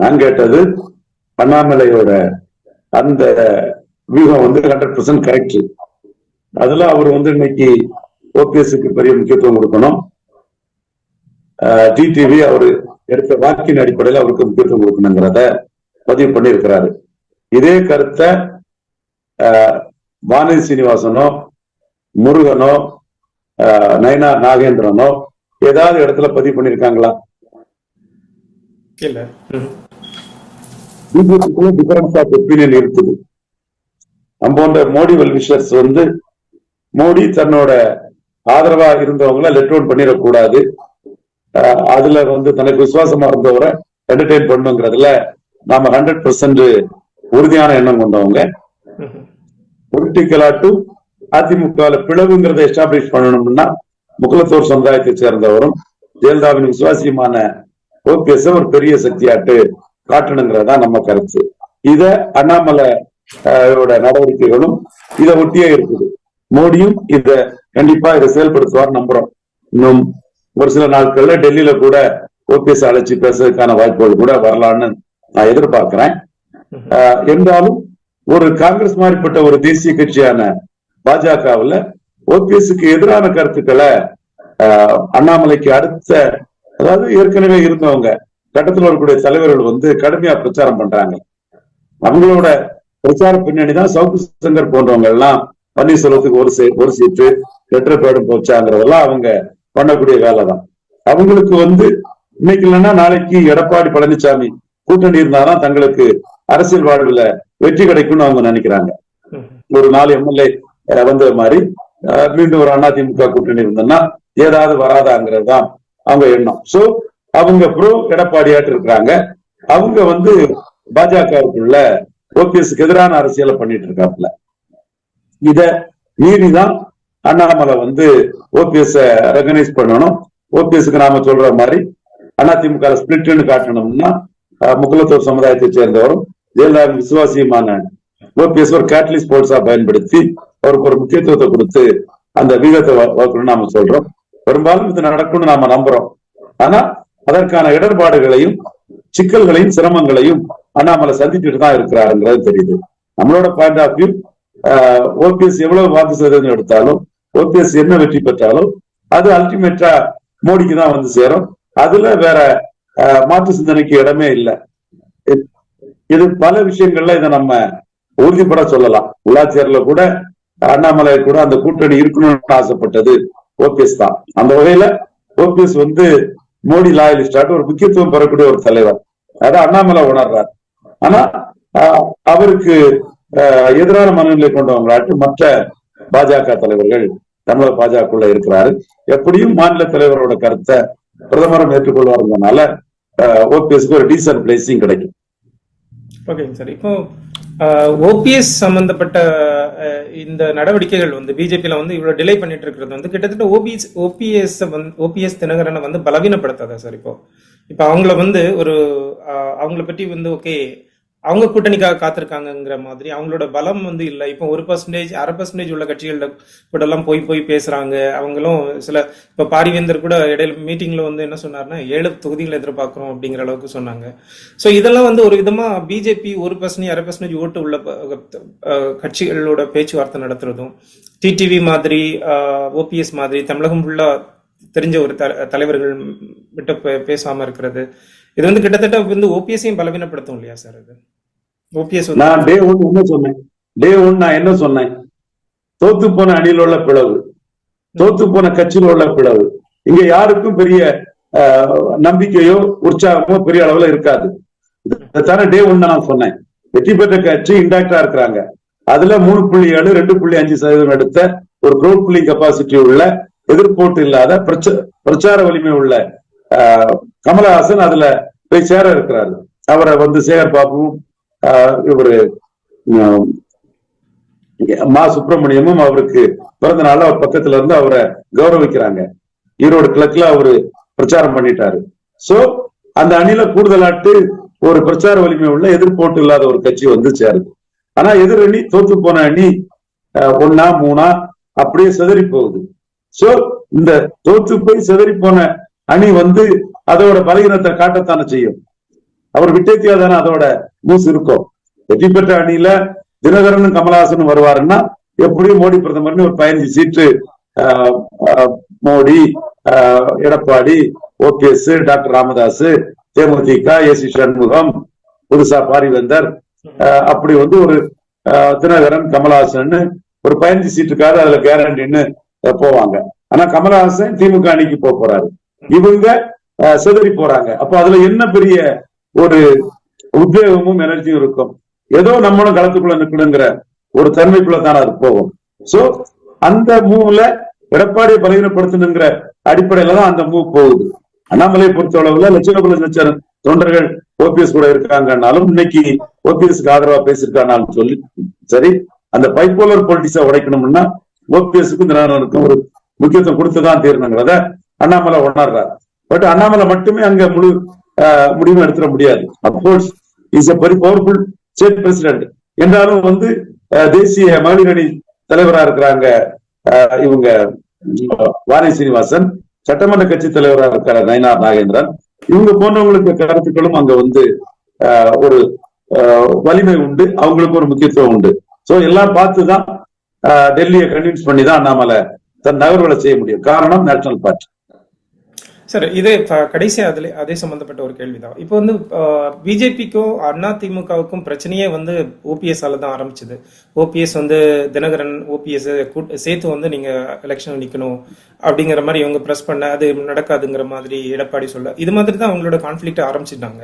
நான் கேட்டது அண்ணாமலையோட அந்த வியூகம் வந்து ஹண்ட்ரட் பர்சன்ட் கரெக்ட் அதுல அவர் வந்து இன்னைக்கு ஓபிஎஸ்க்கு பெரிய முக்கியத்துவம் கொடுக்கணும். டிடிவி அவர் எடுத்த வாக்கின் அடிப்படையில் அவருக்கு முக்கியத்துவம் கொடுக்கணுங்கிறத பதிவு பண்ணியிருக்கிறாரு. இதே கருத்தை ஆஹ், வானதி சீனிவாசனோ முருகனோ ஆஹ், நயனா நாகேந்திரனோ ஏதாவது இடத்துல பதிவு பண்ணிருக்காங்களா இல்ல. பிஜேபிக்குள்ள டிஃபரன்ஸ் ஆஃப் ஒப்பீனியன் இருக்குது நம்ம போன்ற மோடி வெல்விஷர்ஸ் வந்து மோடி தன்னோட ஆதரவா இருந்தவங்கள லெட் அவுட் பண்ணிடக்கூடாது அதுல வந்து தனக்கு விசுவாசமா இருந்தவரை என்டர்டைன் பண்ணுங்கிறதுல நாம ஹண்ட்ரட் பர்சன்ட் உறுதியான எண்ணம் கொண்டவங்க ம்ஹும். பொலிட்டிக்கலா டு அதிமுக பிளவுங்கிறத எஸ்டாப்ளிஷ் பண்ணணும்னா முகலத்தோர் சமுதாயத்தை சேர்ந்தவரும் ஜெயலலிதாவின் விசுவாசியமான ஓபிஎஸ் ஒரு பெரிய சக்தியாட்டு காட்டணுங்கிறதா நம்ம கருத்து. இத அண்ணாமலை நடவடிக்கைகளும் இதை ஒட்டியே இருக்குது. மோடியும் இத கண்டிப்பா இதை செயல்படுத்துவார் நம்புறோம். இன்னும் ஒரு சில நாட்கள்ல டெல்லியில கூட ஓபிஎஸ் அழைச்சி பேசுறதுக்கான வாய்ப்புகள் கூட வரலான்னு நான் எதிர்பார்க்கிறேன். ஆஹ் என்றாலும் ஒரு காங்கிரஸ் மாதிரிப்பட்ட ஒரு தேசிய கட்சியான பாஜகவுல ஓபிஎஸ்க்கு எதிரான கருத்துக்களை ஆஹ் அண்ணாமலைக்கு அடுத்த அதாவது ஏற்கனவே இருந்தவங்க கட்டத்தில் வரக்கூடிய தலைவர்கள் வந்து கடுமையா பிரச்சாரம் பண்றாங்க. அவங்களோட பிரச்சார பின்னணி தான் சவுக்கு சங்கர் போன்றவங்க எல்லாம் பன்னீர்செல்வத்துக்கு ஒரு சீ- ஒரு சீட்டு லெட்டர் பேடும் போச்சாங்கிறதெல்லாம் அவங்க பண்ணக்கூடிய வேலை தான். அவங்களுக்கு வந்து இன்னைக்கு இல்லைன்னா நாளைக்கு எடப்பாடி பழனிசாமி கூட்டணி இருந்தாதான் தங்களுக்கு அரசியல் வாழ்வுல வெற்றி கிடைக்கும்னு அவங்க நினைக்கிறாங்க. ஒரு நாலு எம்எல்ஏ வந்த மாதிரி மீண்டும் ஒரு அதிமுக கூட்டணி இருந்ததுன்னா ஏதாவது வராதாங்கிறது தான் அவங்க எண்ணம். சோ அவங்க ப்ரோ எடப்பாடியாட்டு இருக்கிறாங்க. அவங்க வந்து பாஜகவுக்குள்ள ஓபிஎஸ்க்கு எதிரான அரசியலை பண்ணிட்டு இருக்காப்புல. இத மீறிதான் அண்ணாமலை வந்து ஓபிஎஸ் ரெகனைஸ் பண்ணணும். ஓபிஎஸ்க்கு நாம சொல்ற மாதிரி அதிமுக ஸ்பிளிட்னு காட்டணும்னா அஹ், சமுதாயத்தை சேர்ந்தவரும் ஜெயலலிதாவின் விசுவாசியமான ஓபிஎஸ் ஒரு கேட்டலிஸ்ட் போல்ஸா பயன்படுத்தி அவருக்கு ஒரு முக்கியத்துவத்தை கொடுத்து அந்த வீதத்தை வ- வகுக்கணும்னு நாம சொல்றோம். பெரும்பாலும் இது நடக்கும்னு நாம நம்புறோம். ஆனா அதற்கான இடர்பாடுகளையும் சிக்கல்களையும் சிரமங்களையும் அண்ணாமலை சந்திச்சுட்டு தான் இருக்கிறாருங்கிறது தெரியுது. நம்மளோட பாயிண்ட் ஆஃப் வியூ ஓபிஎஸ் எவ்வளவு வாக்கு சதவீதம் எடுத்தாலும் ஓபிஎஸ் என்ன வெற்றி பெற்றாலும் அது அல்டிமேட்டா மோடிக்கு தான் வந்து சேரும். அதுல வேற ஆஹ், மாற்று சிந்தனைக்கு இடமே இல்லை. இது- இது பல விஷயங்கள்ல இதை நம்ம உறுதிப்பட சொல்லலாம். உள்ளாட்சியர்ல கூட அண்ணாமலை கூட அந்த கூட்டணி இருக்கணும்னு ஆசைப்பட்டது ஓபிஎஸ் தான். அந்த வகையில ஓபிஎஸ் வந்து மோடி லாயலிஸ்டாட்டு ஒரு முக்கியத்துவம் பெறக்கூடிய ஒரு தலைவர். அதை அண்ணாமலை உணர்றார். ஆனா அவருக்கு ஆஹ், எதிரான மனநிலை கொண்டவங்களாட்டு மற்ற பாஜக தலைவர்கள் தமிழக பாஜகக்குள்ள இருக்கிறாரு. எப்படியும் மாநில தலைவரோட கருத்தை பிரதமரும் ஏற்றுக்கொள்வாருங்கனால ஓபிஎஸ்க்கு ஒரு டீசன்ட் பிளேசிங் கிடைக்கும். ஓகேங்க சார் இப்போ ஓபிஎஸ் சம்பந்தப்பட்ட இந்த நடவடிக்கைகள் வந்து பிஜேபியில வந்து இவ்வளவு டிலே பண்ணிட்டு இருக்கிறது வந்து கிட்டத்தட்ட ஓபிஎஸ் ஓபிஎஸ் வந்து ஓபிஎஸ் தினகரனை வந்து பலவீனப்படுத்தாதா சார் இப்போ? இப்போ அவங்கள வந்து ஒரு அவங்கள பற்றி வந்து ஓகே அவங்க கூட்டணிக்காக காத்திருக்காங்கங்கிற மாதிரி அவங்களோட பலம் வந்து இல்லை. இப்போ ஒரு பர்சன்டேஜ் அரை பர்சன்டேஜ் உள்ள கட்சிகள்ல கூட எல்லாம் போய் போய் பேசுறாங்க. அவங்களும் சில இப்ப பாரிவேந்தர் கூட இடையில மீட்டிங்ல வந்து என்ன சொன்னார்னா ஏழு தொகுதிகளை எதிர்பார்க்கிறோம் அப்படிங்கிற அளவுக்கு சொன்னாங்க. சோ இதெல்லாம் வந்து ஒரு விதமா பிஜேபி ஒரு பர்சன்டேஜ் அரை பர்சன்டேஜ் ஓட்டு உள்ள கட்சிகளோட பேச்சுவார்த்தை நடத்துறதும் டிடிவி மாதிரி ஓபிஎஸ் மாதிரி தமிழகம் ஃபுல்லா தெரிஞ்ச ஒரு த- தலைவர்கள் விட்டு பே- பேசாம இருக்கிறது இது வந்து கிட்டத்தட்ட வந்து ஓபிஎஸ்ஸையும் பலவீனப்படுத்தும் இல்லையா சார் இது? ஓபிஎஸ் நான் டே ஒன் என்ன சொன்னேன்? டே ஒன் நான் என்ன சொன்னேன்? தோத்து போன அணியில் உள்ள பிளவு. தோத்து போன கட்சியில் உள்ள பிளவு. இங்க யாருக்கும் பெரிய நம்பிக்கையோ உற்சாகமோ பெரிய அளவுல இருக்காது. இதைத்தானே டே ஒன் நான் சொன்னேன். வெற்றி பெற்ற கட்சி இன்டாக்டா இருக்கிறாங்க. அதுல மூணு புள்ளி ஏழு ரெண்டு புள்ளி அஞ்சு சதவீதம் எடுத்த ஒரு க்ரௌட் புள்ளி கெப்பாசிட்டி உள்ள எதிர்போட்டு இல்லாத பிரச்ச- பிரச்சார வலிமை உள்ள கமலஹாசன் அதுல போய் சேர இருக்கிறாரு. அவரை வந்து சேகர் பாபுவும் ஆஹ், இவரு மா சுப்பிரமணியமும் அவருக்கு பிறந்த நாள் அவர் பக்கத்துல இருந்து அவரை கௌரவிக்கிறாங்க. ஈரோடு கிழக்குல அவரு பிரச்சாரம் பண்ணிட்டாரு. சோ அந்த அணில கூடுதலாட்டு ஒரு பிரச்சார வலிமை உள்ள எதிர்போட்டு இல்லாத ஒரு கட்சி வந்து சேருது ஆனா எதிர் அணி தோத்து போன அணி அஹ், மூணா அப்படியே சிதறி போகுது. சோ இந்த தோத்து போய் சிதறி போன அணி வந்து அதோட பலகீனத்தை காட்டத்தானே செய்யும். அவர் விட்டத்தியா தானே அதோட மூஸ் இருக்கும். வெற்றி பெற்ற அணியில தினகரனும் கமலஹாசனும் வருவாருன்னா எப்படியும் மோடி பிரதமர்னு ஒரு பதினஞ்சு சீட்டு மோடி ஆஹ், Edappadi OPS doctor Ramadoss DMDK S Shanmugam புதுசா பாரிவேந்தர் அப்படி வந்து ஒரு தினகரன் கமலஹாசன் ஒரு பதினஞ்சு சீட்டுக்காக அதுல கேரண்டின்னு போவாங்க. ஆனா கமலஹாசன் திமுக அணிக்கு போக போறாரு. இவங்க சிதறி போறாங்க. அப்ப அதுல என்ன பெரிய ஒரு உத்வேகமும் எனர்ஜியும் இருக்கும். ஏதோ நம்மளும் களத்துக்குள்ள நிற்கணுங்கிற ஒரு தன்மைக்குள்ளதானே அது போகும். சோ அந்த மூவ்ல எடப்பாடியை பலகீனப்படுத்தணுங்கிற அடிப்படையில தான் அந்த மூவ் போகுது. அண்ணாமலையை பொறுத்தளவுல லட்சணபல லட்சம் தொண்டர்கள் ஓபிஎஸ் கூட இருக்காங்கன்னாலும் இன்னைக்கு ஓபிஎஸ்க்கு ஆதரவா பேசியிருக்கானாலும் சொல்லி சரி அந்த பைப்போலர் பொலிட்டிக்ஸை உடைக்கணும்னா ஓபிஎஸ்க்கும் தினகரனுக்கும் ஒரு முக்கியத்துவம் கொடுத்துதான் தீரணுங்கிறத அண்ணாமலை உணர்றாரு. பட் அண்ணாமலை மட்டுமே அங்க முழு ஆஹ், எடுத்துட முடியாது. Of course is a very powerful state president என்றாலும் வந்து ஆஹ், தேசிய மகளிர் அணி தலைவரா இருக்கிறாங்க ஆஹ், இவங்க உம், வாணி சீனிவாசன் சட்டமன்ற கட்சி தலைவரா இருக்கிற நயனார் நாகேந்திரன் இவங்க போன்றவங்களுக்கு கருத்துக்களும் அங்க வந்து ஆஹ், ஒரு ஆஹ், வலிமை உண்டு அவங்களுக்கு ஒரு முக்கியத்துவம் உண்டு. சோ எல்லாம் பார்த்துதான் ஆஹ், டெல்லியை கன்வின்ஸ் பண்ணி தான் அண்ணாமலை தன் நகர்வுகளை செய்ய முடியும். காரணம் நேஷனல் பார்ட்டி சார் இது இப்போ கடைசி அதுல அதே சம்பந்தப்பட்ட ஒரு கேள்விதான். இப்போ வந்து பிஜேபிக்கும் அண்ணா திமுகவுக்கும் பிரச்சனையே வந்து ஓபிஎஸ் தான் ஆரம்பிச்சது. ஓபிஎஸ் வந்து தினகரன் ஓபிஎஸ் சேர்த்து வந்து நீங்க எலெக்ஷன் நிக்கணும் அப்படிங்கிற மாதிரி இவங்க பிரஸ் பண்ண அது நடக்காதுங்கிற மாதிரி எடப்பாடி சொல்ல இது மாதிரி தான் அவங்களோட கான்ஃபிளிக்ட் ஆரம்பிச்சிட்டாங்க.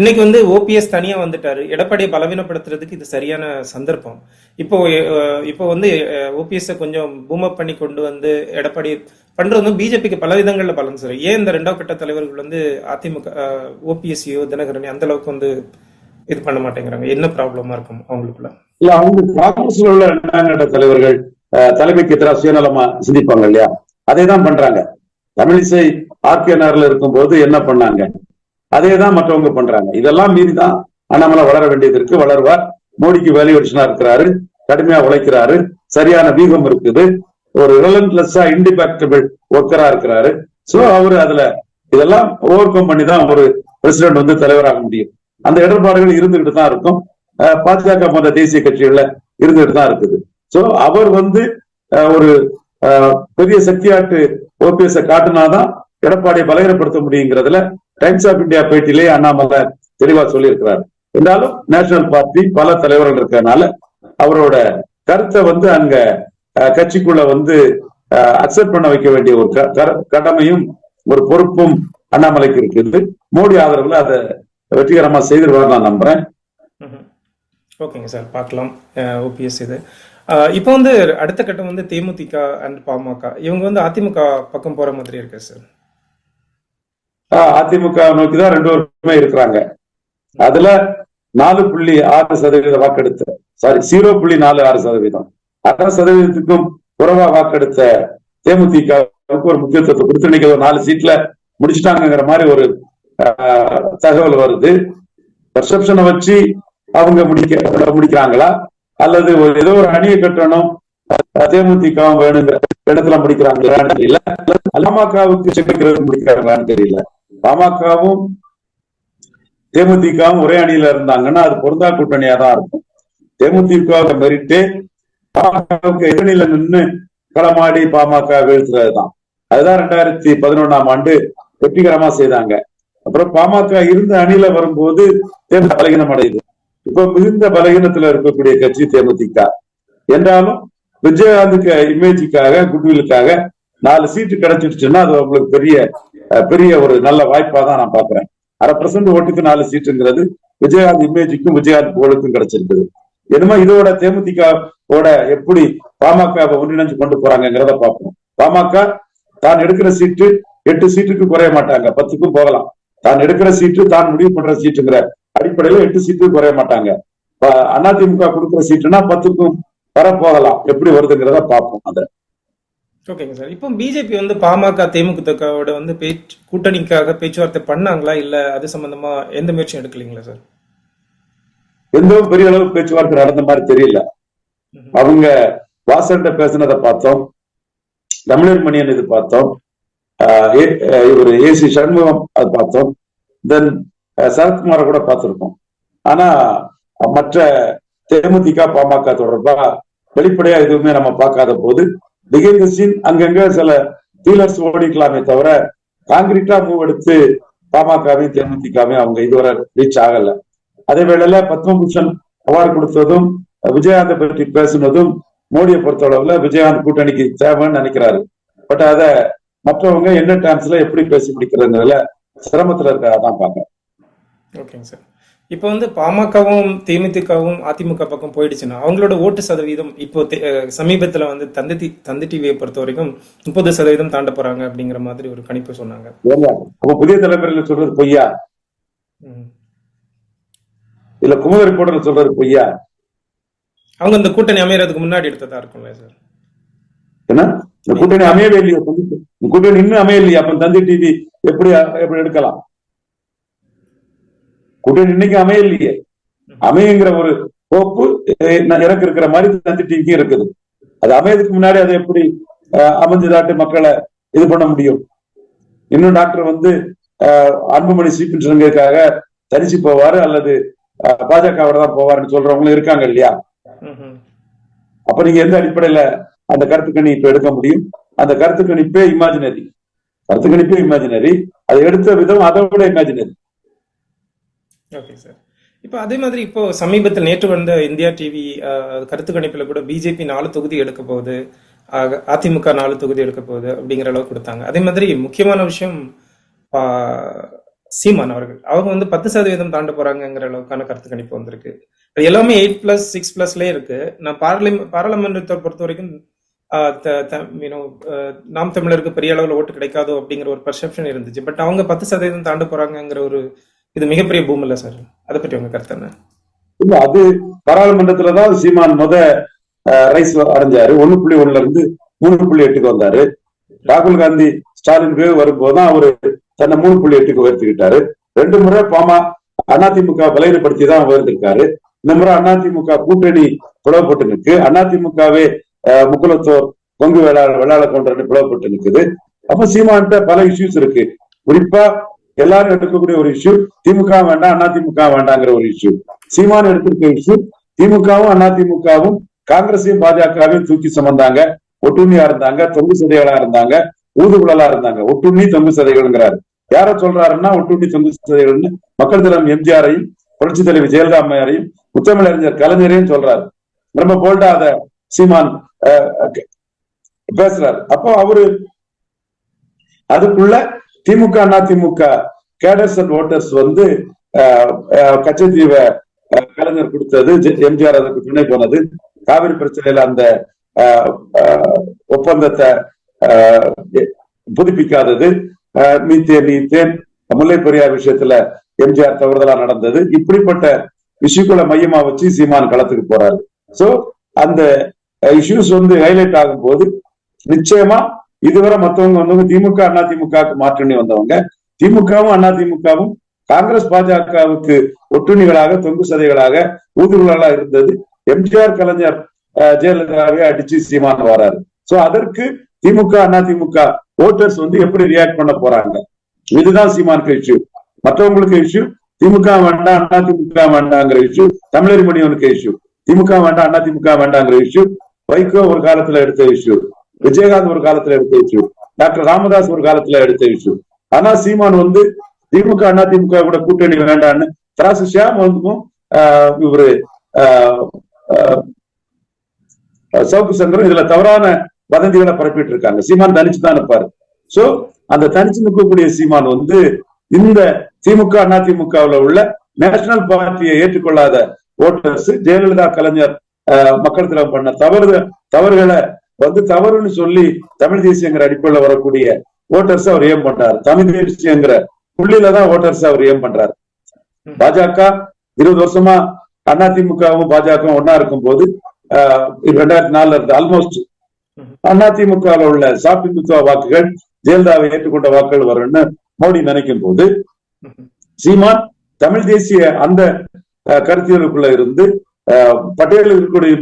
இன்னைக்கு வந்து ஓபிஎஸ் தனியா வந்துட்டாரு. எடப்பாடியை பலவீனப்படுத்துறதுக்கு இது சரியான சந்தர்ப்பம். இப்போ இப்போ வந்து ஓபிஎஸ் கொஞ்சம் பூமப் பண்ணி கொண்டு வந்து எடப்பாடி பண்றது வந்து பிஜேபிக்கு பல விதங்கள்ல பலன் சார். ஏன் இந்த ரெண்டாம் கட்ட தலைவர்கள் வந்து அதிமுக ஓபிஎஸ்சியோ தினகரனி அந்த அளவுக்கு வந்து இது பண்ண மாட்டேங்கிறாங்க. என்ன ப்ராப்ளமா இருக்கும் அவங்களுக்குள்ள? இல்ல அவங்க காங்கிரஸ்ல உள்ள இரண்டாம் தலைவர்கள் தலைமைக்கு எதிராக சுயநலமா சிந்திப்பாங்க இல்லையா? அதே தான் பண்றாங்க. தமிழிசை ஆர்கள இருக்கும் போது என்ன பண்ணாங்க? அதே தான் மற்றவங்க பண்றாங்க. இதெல்லாம் மீறி தான் அண்ணாமலை வளர வேண்டியது இருக்கு. வளருவார். மோடிக்கு வேல்யூவேஷனா இருக்கிறாரு. கடுமையா உழைக்கிறாரு. சரியான வீகம் இருக்குது. ஒரு ரிலன்லெஸ்ஸா இண்டிபேக்டபிள் ஒர்க்கரா இருக்கிறாரு. சோ அவரு அதுல இதெல்லாம் ஓவர் கம் பண்ணி தான் ஒரு பிரசிடென்ட் வந்து தலைவராக முடியும். அந்த இடர்பாடுகள் இருந்துகிட்டு தான் இருக்கும். அஹ் பாஜக போன்ற தேசிய கட்சிகள்ல இருந்துகிட்டு தான் இருக்குது. சோ அவர் வந்து அஹ், ஒரு அஹ், பெரிய சக்தியாட்டு ஓபிஎஸ் காட்டினாதான் எடப்பாடியை பலகீனப்படுத்த முடியுங்கிறதுல டைம்ஸ் ஆஃப் இந்தியா பேட்டிலே அண்ணாமலை தெளிவா சொல்லியிருக்கிறார். என்றாலும் நேஷனல் பார்ட்டி பல தலைவர்கள் இருக்கறனால அவரோட கருத்தை வந்து அங்க அஹ், கட்சிக்குள்ள வந்து அக்செப்ட் பண்ண வைக்க வேண்டிய ஒரு கடமையும் ஒரு பொறுப்பும் அண்ணாமலைக்கு இருக்குது. மோடி ஆதரவுல அதை வெற்றிகரமா செய்திருவார் நான் நம்புறேன். ஓகேங்க சார் பார்க்கலாம். ஓபிஎஸ் இது. இப்போ வந்து அடுத்த கட்டம் வந்து தேமுதிக அண்ட் பாமக. இவங்க வந்து அதிமுக பக்கம் போற மாதிரி இருக்கு சார்? அதிமுக நோக்கி தான் ரெண்டு பேருமே இருக்கிறாங்க. அதுல நாலு புள்ளி ஆறு சதவீத வாக்கெடுத்த சாரி ஜீரோ புள்ளி நாலு ஆறு சதவீதம். அரை சதவீதத்துக்கும் குறைவா வாக்கெடுத்த தேமுதிகவுக்கு ஒரு முக்கியத்துவத்தை கொடுத்து இன்னைக்கு ஒரு நாலு சீட்ல முடிச்சிட்டாங்கிற மாதிரி ஒரு தகவல் வருது. பர்செப்ஷனை வச்சு அவங்க முடிக்க முடிக்கிறாங்களா? அல்லது ஒரு ஏதோ ஒரு அணியை கட்டணும் தேமுதிக தேமுதிகவும் வேணுங்கிற இடத்துல முடிக்கிறாங்களான்னு தெரியல. பாமகவுக்கு முடிக்கிறாங்களான்னு தெரியல. பாமகவும் தேமுதிகவும் ஒரே அணியில இருந்தாங்கன்னா அது பொருந்தா கூட்டணியா தான் இருக்கும். தேமுதிக மெரிட்டு பாமகவுக்கு எதிரில நின்று களமாடி பாமக வீழ்த்துறதுதான். அதுதான் ரெண்டாயிரத்தி பதினொன்னாம் ஆண்டு வெற்றிகரமா செய்தாங்க. அப்புறம் பாமக இருந்த அணியில வரும்போது தேர்தல் பலகீனம் அடையுது. இப்ப மிகுந்த பலகீனத்துல இருக்கக்கூடிய கட்சி தேமுதிக. என்றாலும் விஜயகாந்துக்கு இமேஜுக்காக குட்வில்லுக்காக நாலு சீட்டு கிடைச்சிருச்சுன்னா அது உங்களுக்கு பெரிய பெரிய ஒரு நல்ல வாய்ப்பா தான் நான் பாக்குறேன் அரை பர்சன்ட் ஓட்டுக்கு நாலு சீட்டுங்கிறது விஜயகாந்த் இமேஜுக்கும் விஜயகாந்த் புகழுக்கும் கிடைச்சிருக்குது. என்னமோ இதோட தேமுதிக தேமுதிகவோட எப்படி பாமகவை ஒன்றிணைஞ்சு கொண்டு போறாங்கிறத பார்ப்போம். பாமக தான் எடுக்கிற சீட்டு எட்டு சீட்டுக்கு குறைய மாட்டாங்க. பத்துக்கும் போகலாம். தான் எடுக்கிற சீட்டு தான் முடிவு பண்ற சீட்டுங்கிற அடிப்படையில எட்டு சீட்டுக்கும் குறைய மாட்டாங்க. அதிமுக கொடுக்கிற சீட்டுனா பத்துக்கும் வர போகலாம் எப்படி வருதுங்கிறத பார்ப்போம் அத. ஓகேங்க சார். இப்போ பிஜேபி வந்து பாமக தேமுதிகவோட வந்து பேச்சு கூட்டணிக்காக பேச்சுவார்த்தை பண்ணாங்களா? இல்ல அது சம்பந்தமா எந்த முயற்சியும் எடுக்கலீங்களா சார்? எந்த பெரிய அளவு பேச்சுவார்த்தை நடந்த மாதிரி தெரியல. அவங்க வாசன்ட பேசினதை பார்த்தோம். தமிழர் மணியன் இது பார்த்தோம். இவர் ஏசி சண்முகம் அது பார்த்தோம். தென் சரத்குமாரை கூட பார்த்திருக்கோம். ஆனா மற்ற தேமுதிக பாமக தொடர்பா வெளிப்படையா எதுவுமே நம்ம பார்க்காத போது திகேந்திர சிங் அங்கங்க சில டீலர்ஸ் ஓடிக்கலாமே தவிர காங்கிரீட்டா மூவ் எடுத்து பாமகவையும் தேமுதிகவையும் அவங்க இதுவரை ரீச் ஆகல. அதே வேளையில பத்மபூஷன் அவார்டு கொடுத்ததும் விஜயகாந்த் பற்றி பேசுனதும் மோடியை பொறுத்தளவுல விஜயகாந்த் கூட்டணிக்கு தேவைன்னு நினைக்கிறாரு. பட் அத மற்றவங்க என்ன டைம்ஸ்ல எப்படி பேசி முடிக்கிறதுல சிரமத்துல இருக்காதான் பாக்க ஓகேங்க சார் இப்போ வந்து பாமகவும் தேமுதிகவும் அதிமுக பக்கம் போயிடுச்சுன்னா அவங்களோட ஓட்டு சதவீதம் இப்போ சமீபத்துல வந்து தந்தி தந்தி டிவியை பொறுத்த வரைக்கும் முப்பது சதவீதம் தாண்ட போறாங்க அப்படிங்கிற மாதிரி ஒரு கணிப்பு சொன்னாங்க. அப்ப புதிய தலைமுறையில சொல்றது பொய்யா. இல்ல குமுத ரிப்போர்ட்டர் சொல்றது பொய்யா? அவங்க இந்த கூட்டணி அமையறதுக்கு முன்னாடி எடுத்ததா இருக்கும்ல சார் என்ன? இந்த கூட்டணி அமையவே இல்லையா இந்த கூட்டணி இன்னும் அமையலையா அப்ப தந்தி டிவி எப்படி எப்படி எடுக்கலாம்? கூட்டணி இன்னைக்கு அமையலையே. அமையுங்கிற ஒரு போக்கு எனக்கு இருக்கிற மாதிரி தந்தி டிவிக்கு இருக்குது. அது அமையதுக்கு முன்னாடி அதை எப்படி அஹ், அமைஞ்சதாட்டு மக்களை இது பண்ண முடியும்? இன்னும் டாக்டர் வந்து அன்புமணி சீப்பின் சீப்பின்ஸுக்காக தரிசி போவாரு அல்லது அஹ், பாஜகவோட தான் போவாருன்னு சொல்றவங்களும் இருக்காங்க இல்லையா? அப்ப நீங்க எந்த அடிப்படையில அந்த கருத்து கணிப்பு எடுக்க முடியும்? அந்த கருத்து கணிப்பே இமேஜினரி கருத்து கணிப்பே இமேஜினரி அதை எடுத்த விதம் அதை விட இமேஜினரி ஓகே சார் இப்போ அதே மாதிரி இப்போ சமீபத்தில் நேற்று வந்த இந்தியா டிவி கருத்து கணிப்பில் கூட பிஜேபி நாலு தொகுதி எடுக்க போகுது. அதிமுக நாலு தொகுதி எடுக்க போகுது அப்படிங்கிற அளவுக்கு கொடுத்தாங்க. அதே மாதிரி முக்கியமான விஷயம் சீமான் அவர்கள். அவங்க வந்து பத்து சதவீதம் தாண்ட போறாங்கிற அளவுக்கான கருத்து கணிப்பு வந்திருக்கு. எல்லாமே எயிட் பிளஸ் சிக்ஸ் பிளஸ்லயே இருக்கு. நான் பார்லிமெண்ட் பாராளுமன்றத்தை பொறுத்த வரைக்கும் நாம் தமிழருக்கு பெரிய அளவில் ஓட்டு கிடைக்காதோ அப்படிங்கிற ஒரு பர்செப்ஷன் இருந்துச்சு. பட் அவங்க பத்து சதவீதம் தாண்ட போறாங்கங்கிற ஒரு இது மிகப்பெரிய பூம் இல்ல சார் அதை பற்றி உங்க கருத்து என்ன? இல்ல அது பாராளுமன்றத்துலதான் சீமான் முத ரைஸ் அடைஞ்சாரு. ஒண்ணு புள்ளி ஒண்ணுல இருந்து மூணு புள்ளி எட்டுக்கு வந்தாரு. ராகுல் காந்தி ஸ்டாலின் வேவ் வரும்போதுதான் அவரு தன்னை மூணு புள்ளி எட்டுக்கு உயர்த்திக்கிட்டாரு. ரெண்டு முறை பாமா அதிமுக பலகீனப்படுத்தி தான் உயர்ந்திருக்காரு. இந்த முறை அதிமுக கூட்டணி பிளவுபட்டு நிற்கு அதிமுகவே அஹ், முக்குலத்தோர் கொங்கு வேளாள கொண்டு பிளவுபட்டு நிக்குது. அப்ப சீமான்கிட்ட பல இஷ்யூஸ் இருக்கு. குறிப்பா எல்லாரும் எடுக்கக்கூடிய ஒரு இஷ்யூ திமுக வேண்டாம் அதிமுக வேண்டாங்கிற ஒரு இஷ்யூ சீமான் எடுத்திருக்க இஷ்யூ திமுகவும் அதிமுகவும் காங்கிரஸையும் பாஜகவையும் தூக்கி சுமந்தாங்க. ஒட்டுமையா இருந்தாங்க தொங்கு சதைகளா இருந்தாங்க. ஊதுகுழலா இருந்தாங்க. ஒட்டுண்ணி தொங்கு சதைகள்ங்கிறாரு. யார சொல்றாருன்னா ஒட்டுண்ணி தொங்கு சதைகள்னு மக்கள் தலைவர் எம்ஜிஆரையும் புரட்சி தலைவர் ஜெயலலிதா அம்மையாரையும் முத்தமிழறிஞர் கலைஞரையும் சொல்றாரு. ரொம்ப போல்டா அத சீமான் அஹ், பேசுறாரு. அப்போ அவரு அதுக்குள்ள DMK AIADMK cadres and voters வந்து அஹ், அஹ், கச்சத்தீவை கலைஞர் கொடுத்தது எம்ஜிஆர் அதுக்கு துணை போனது. காவிரி பிரச்சனையில அந்த ஒப்பந்தத்தை புதுப்பிக்காதது. மீத்தேன் முல்லை பெரியார் விஷயத்துல எம்ஜிஆர் தவறுதலா நடந்தது. இப்படிப்பட்ட இஷ்யூக்களை மையமா வச்சு சீமான் களத்துக்கு போறாரு. சோ அந்த இஷ்யூஸ் வந்து ஹைலைட் ஆகும் போது நிச்சயமா இதுவரை மத்தவங்க வந்தவங்க திமுக அண்ணா திமுகவுக்கு மாற்றணி வந்தவங்க திமுகவும் அண்ணா திமுகவும் காங்கிரஸ் பாஜகவுக்கு ஒட்டுணிகளாக தொங்கு சதைகளாக ஊதுகுழலா இருந்தது. எம்ஜிஆர் கலைஞர் ஜெயலலிதாவே அடிச்சு சீமான் வராரு. சோ அதற்கு திமுக அண்ணா திமுக ஓட்டர்ஸ் வந்து எப்படி ரியாக்ட் பண்ண போறாங்க? இதுதான் சீமானுக்கு இஷ்யூ மற்றவங்களுக்கு இஷ்யூ திமுக வேண்டாம் அண்ணா திமுக வேண்டாங்கிற இஷ்யூ தமிழர் மணியவனுக்கு இஷ்யூ திமுக வேண்டாம் அண்ணா திமுக வேண்டாங்கிற இஷ்யூ வைகோ ஒரு காலத்துல எடுத்த இஷ்யூ விஜயகாந்த் ஒரு காலத்துல எடுத்த இஷ்யூ டாக்டர் ராமதாஸ் ஒரு காலத்துல எடுத்த இஷ்யூ ஆனா சீமான் வந்து திமுக அண்ணா திமுக கூட கூட்டணி வேண்டான்னு திராசு ஷியாம் வந்துக்கும் ஆஹ், இவரு ஆஹ், சவுக்கு சங்கரும் இதுல தவறான வதந்திகளை பரப்பிட்டு இருக்காங்க சீமான் தனிச்சு தான் இருப்பாரு. சோ அந்த தனிச்சு நிற்கக்கூடிய சீமான் வந்து இந்த திமுக அதிமுகவுல உள்ள நேஷனல் பார்ட்டியை ஏற்றுக்கொள்ளாத ஓட்டர்ஸ் ஜெயலலிதா கலைஞர் ஆஹ், மக்கள் திலம் பண்ண தவறு தவறுகளை வந்து தவறுன்னு சொல்லி தமிழ் தேசியங்கிற அடிப்படையில் வரக்கூடிய ஓட்டர்ஸ் அவர் ஏம் பண்றாரு. தமிழ் தேசியங்கிற புள்ளியில தான் ஓட்டர்ஸ் அவர் ஏம் பண்றாரு. பாஜக இருபது வருஷமா அதிமுகவும் பாஜகவும் ஒன்னா இருக்கும் போது ரெண்டாயிரத்தி நாலுல இருந்து ஆல்மோஸ்ட் அதிமுகவில் உள்ள சாப்பிந்துத்துவ வாக்குகள் ஜெயலலிதாவை ஏற்றுக்கொண்ட வாக்குகள் வரும்னு மோடி நினைக்கும் போது சீமான் தமிழ் தேசிய அந்த கருத்தியலுக்குள்ள இருந்து பட்டேல் இருக்கக்கூடிய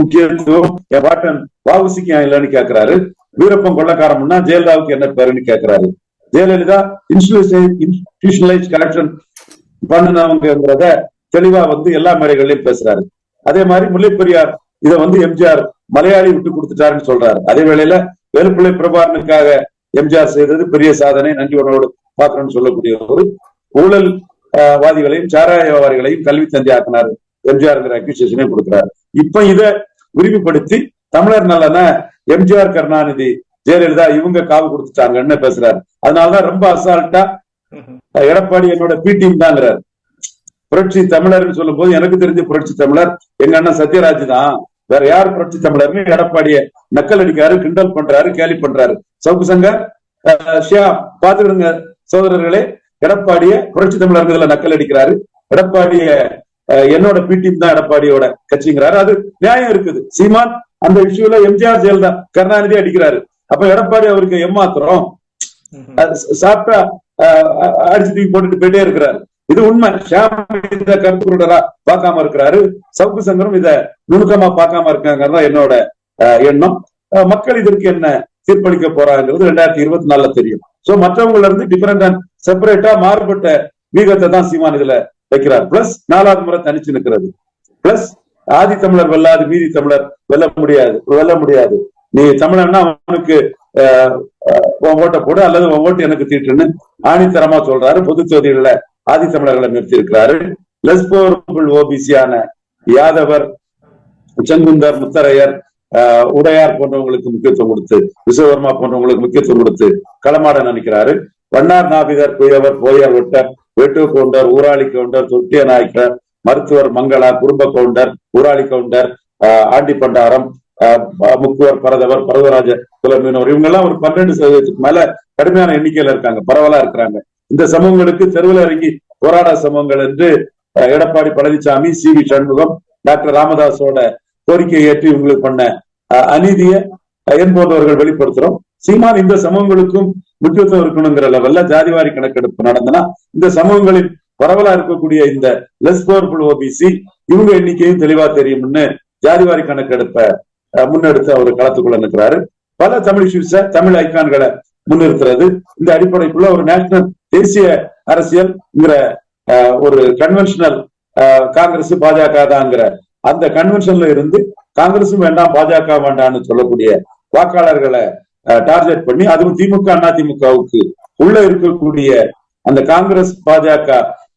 முக்கியத்துவம் என் பாட்டன் வாவுசிக்கு இல்லைன்னு கேட்கிறாரு வீரப்பன் கொள்ளக்காரம்னா ஜெயலலிதாவுக்கு என்ன பேருன்னு கேட்கிறாரு ஜெயலலிதா இன்ஸ்டிடியூஷனலைஸ் கலெக்ஷன் பண்ணினவங்கிறத தெளிவா வந்து எல்லா மேடைகள்லயும் பேசுறாரு. அதே மாதிரி முல்லைப்பெரியார் இதை வந்து எம்ஜிஆர் மலையாளி விட்டு கொடுத்துட்டாருன்னு சொல்றாரு. அதே வேளையில வேலுப்பிள்ளை பிரபாரனுக்காக எம்ஜிஆர் செய்தது பெரிய சாதனை நன்றி உணவோடு பாத்திரம்னு சொல்லக்கூடிய ஒரு ஊழல் ஆஹ், வாதிகளையும் சாராய வியாபாரிகளையும் கல்வி தந்தி ஆக்கினார் எம்ஜிஆர்ங்கிற அக்யூசியேஷனையும் கொடுக்கிறாரு. இப்ப இத விரிவுபடுத்தி தமிழர் நலன எம்ஜிஆர் கருணாநிதி ஜெயலலிதா இவங்க காவு கொடுத்துட்டாங்கன்னு பேசுறாரு. அதனாலதான் ரொம்ப அசால்ட்டா எடப்பாடி என்னோட பி டீம் தாங்கிறார். புரட்சி தமிழர்னு சொல்லும் போது எனக்கு தெரிஞ்ச புரட்சி தமிழர் எங்க அண்ணன் சத்யராஜ் தான். வேற யார் புரட்சி தமிழர்னு எடப்பாடிய நக்கல் அடிக்காரு கிண்டல் பண்றாரு கேலி பண்றாரு. சவுக்கு சங்கர் ஷியா பாத்துக்கிடுங்க சகோதரர்களே எடப்பாடிய புரட்சி தமிழர் நக்கல் அடிக்கிறாரு. எடப்பாடிய என்னோட பி டீம் தான் எடப்பாடியோட கட்சிங்கிறாரு. அது நியாயம் இருக்குது. சீமான் அந்த இஷ்யூல எம்ஜிஆர் ஜெயலலிதா கருணாநிதி அடிக்கிறாரு. அப்ப எடப்பாடி அவருக்கு ஏமாத்திரம் சாப்பிட்டா அடிச்சு தூக்கி போட்டுட்டு போயிட்டே இருக்கிறாரு. இது உண்மை. ஷியாம் இத கருத்துருடரா பார்க்காம இருக்கிறாரு. சவுக்கு சங்கரும் இத நுணுக்கமா பார்க்காம இருக்காங்கிறது என்னோட எண்ணம். மக்கள் இதற்கு என்ன தீர்ப்பளிக்க போறாங்கிறது ரெண்டாயிரத்தி இருபத்தி நாலுல தெரியும். சோ மற்றவங்கள இருந்து டிஃபரெண்ட் அண்ட் செப்பரேட்டா மாறுபட்ட வீகத்தை தான் சீமான் இதுல வைக்கிறார். பிளஸ் நாலாவது முறை தனிச்சு நிற்கிறது பிளஸ் ஆதி தமிழர் வெல்லாது மீதி தமிழர் வெல்ல முடியாது வெல்ல முடியாது. நீ தமிழன்னா அவனுக்கு அஹ், உன் ஓட்டை போடு அல்லது உன் ஓட்டு எனக்கு தீட்டுன்னு ஆணித்தரமா சொல்றாரு பொது தொகுதிகளில் ஆதித்தமிழர்களை நிறுத்தியிருக்கிறாரு. நிறுத்தி இருக்கிறாரு லெஸ் பவர்ஃபுல் ஓபிசியான யாதவர் செங்குந்தர் முத்தரையர் ஆஹ், உடையார் போன்றவங்களுக்கு முக்கியத்துவம் கொடுத்து விஸ்வவர்மா போன்றவங்களுக்கு முக்கியத்துவம் கொடுத்து களமாட நினைக்கிறாரு. வண்ணார் நாபிதர் குயவர் போயர் ஒட்டர் வேட்டு கவுண்டர் ஊராளி கவுண்டர் தொட்டிய நாயக்கர் மருத்துவர் மங்களா குடும்ப கவுண்டர் ஊராளி கவுண்டர் ஆஹ், ஆண்டி பண்டாரம் ஆஹ், முக்குவர் பரதவர் பரதராஜ குலமீனவர் இவங்க எல்லாம் ஒரு பன்னெண்டு சதவீதத்துக்கு மேல கடுமையான எண்ணிக்கையில இருக்காங்க. பரவலா இருக்கிறாங்க. இந்த சமூகங்களுக்கு தெருவில் இறங்கி போராட சமூகங்கள் என்று Edappadi Palaniswami C V Shanmugam doctor ராமதாஸோட கோரிக்கையை ஏற்றி இவங்களுக்கு பண்ண அநீதியை என் போன்றவர்கள் வெளிப்படுத்துறோம். சீமான் இந்த சமூகங்களுக்கும் முக்கியத்துவம் இருக்கணுங்கிற லெவல்ல ஜாதிவாரி கணக்கெடுப்பு நடந்தனா இந்த சமூகங்களின் பரவலா இருக்கக்கூடிய இந்த லெஸ் பவர்ஃபுல் ஓபிசி இவங்க எண்ணிக்கையும் தெளிவா தெரியும்னு ஜாதிவாரி கணக்கெடுப்பை அஹ், முன்னெடுத்து அவர் களத்துக்குள்ள நிற்கிறாரு. பல தமிழ் இஷ்யூஸ தமிழ் ஐக்கான்களை முன்னிறுத்துறது. இந்த அடிப்படைக்குள்ள ஒரு நேஷனல் தேசிய அரசியல்ங்கிற அஹ், ஒரு கன்வென்ஷனல் காங்கிரஸ் பாஜக தாங்கிற அந்த கன்வென்ஷன்ல இருந்து காங்கிரஸும் வேண்டாம் பாஜக வேண்டாம்னு சொல்லக்கூடிய வாக்காளர்களை டார்கெட் பண்ணி அதுவும் திமுக அண்ணா திமுகவுக்கு உள்ள இருக்கக்கூடிய அந்த காங்கிரஸ் பாஜக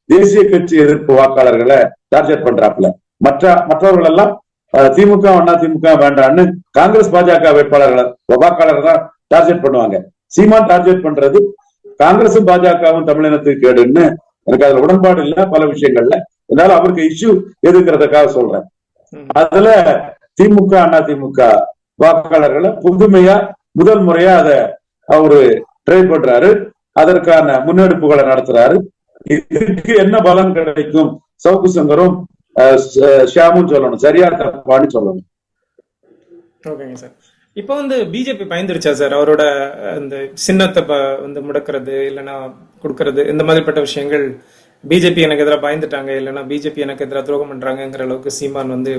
தேசிய கட்சி எதிர்ப்பு வாக்காளர்களை டார்கெட் பண்றாப்புல. மற்ற மற்றவர்கள் எல்லாம் அஹ், திமுக அண்ணா திமுக வேண்டாம்னு காங்கிரஸ் பாஜக வேட்பாளர்களை வாக்காளர்கள் தான் டார்கெட் பண்ணுவாங்க. சீமான் டார்கெட் பண்றது காங்கிரசும் பாஜகவும் தமிழினத்துக்கு கேடுன்னு எனக்கு அதுல உடன்பாடு இல்ல பல விஷயங்கள்ல. அதனால அவருக்கு இஷ்யூ எதுங்கிறதுக்காக சொல்றேன். அதுல திமுக அண்ணா திமுக வாக்காளர்களை புதுமையா முதல் முறையா அத அவரு ட்ரை பண்றாரு. அதற்கான முன்னெடுப்புகளை நடத்துறாரு. இதுக்கு என்ன பலன் கிடைக்கும்? சவுக்கு சங்கரும் ஷியாமும் சொல்லணும். சரியா தப்பான்னு சொல்லணும். ஓகேங்க சார். இப்போ வந்து பிஜேபி பயந்துருச்சா சார்? அவரோட அந்த இந்த சின்னத்தை வந்து முடக்கிறது இல்லைன்னா கொடுக்கறது இந்த மாதிரிப்பட்ட விஷயங்கள் பிஜேபி எனக்கு எதிராக பயந்துட்டாங்க இல்லைன்னா பிஜேபி எனக்கு எதிராக துரோகம் பண்றாங்கிற அளவுக்கு சீமான் வந்து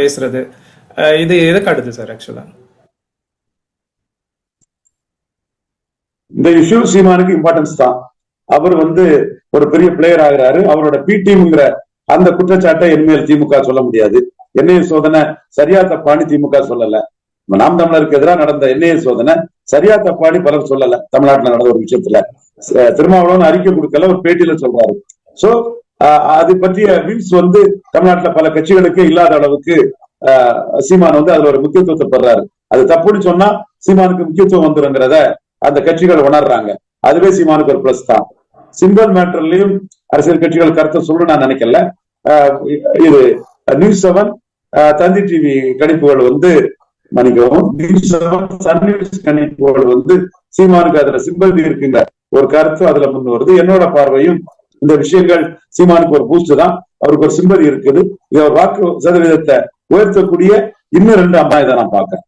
பேசுறது. இது எதை காட்டுது சார் ஆக்சுவலா இந்த இஷ்யூ சீமானுக்கு இம்பார்ட்டன்ஸ் தான். அவர் வந்து ஒரு பெரிய பிளேயர் ஆகிறாரு. அவரோட பி டீம்ங்கிற அந்த குற்றச்சாட்டை என்மேல் திமுக சொல்ல முடியாது. என்னையும் சோதனை சரியா தப்பான்னு திமுக சொல்லல. நாம் தமிழருக்கு எதிராக நடந்த என்ஐஏ சோதனை சரியா தப்பாடி பலர் சொல்லல. தமிழ்நாட்டுல நடந்த ஒரு விஷயத்துல. திருமாவளவன் அறிக்கை கொடுக்கல ஒரு பேட்டியில சொல்றாரு. சோ அது பற்றிய வியூஸ் வந்து தமிழ்நாட்டுல பல கட்சிகளுக்கு இல்லாத அளவுக்கு சீமான் வந்து அதுல ஒரு முக்கியத்துவத்தை பெறாரு. அது தப்புன்னு சொன்னா சீமானுக்கு முக்கியத்துவம் வந்துருங்கிறத அந்த கட்சிகள் உணர்றாங்க. அதுவே சீமானுக்கு ஒரு பிளஸ் தான். சிம்பிள் மேட்டர்லயும் அரசியல் கட்சிகள் கருத்தை சொல்லு நான் நினைக்கல. இது நியூஸ் செவன் தந்தி டிவி கணிப்புகள் வந்து மன்னிக்கவும். நியூஸ் செவன் சன் நியூஸ் வந்து சீமானுக்கு அதுல சிம்பதி இருக்குங்க. ஒரு கருத்து அதுல முன் வருது. என்னோட பார்வையும் இந்த விஷயங்கள் சீமானுக்கு ஒரு பூஸ்ட் தான். அவருக்கு ஒரு சிம்பதி இருக்குது. இது வாக்கு சதவீதத்தை உயர்த்தக்கூடிய இன்னும் ரெண்டு அம்மா இதை நான் பார்க்கறேன்.